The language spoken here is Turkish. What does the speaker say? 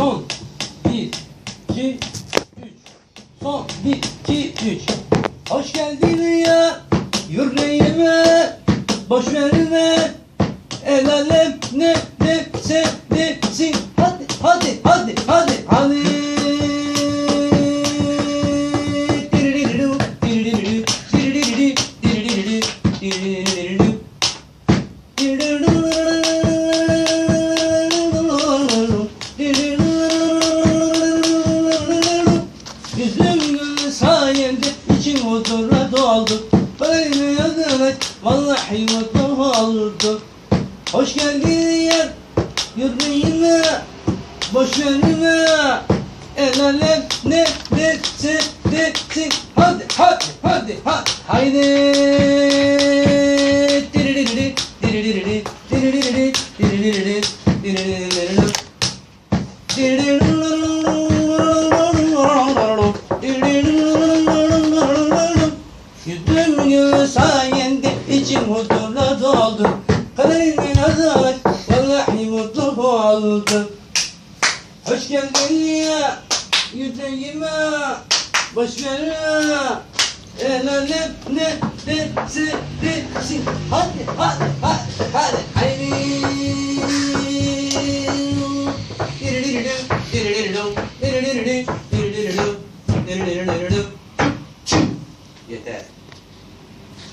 Son. Bir, iki, üç. Son. Bir, iki, üç. Hoş geldin ya yüreğime. Boş verme. El alem ne derse desin. Hadi, hadi, hadi, hadi, hadi. Diriririru, diriririru, diriririru, diriririru, diriririru. İçim huzura doldu. Böyle yazarak vallahi mutlu oldu. Hoş geldin yer yüreğime Boş verme El alem ne derse desin Hadi hadi hadi hadi. Haydi. Diririri, diririri, diririri, diririri, diririri. Yüzüm gül sayende içim huzurla doldu. Kaderimin azalet vallahi mutlu oldu. Hoş geldin ya yüreğime Boş ver El alem ne derse desin Hadi hadi hadi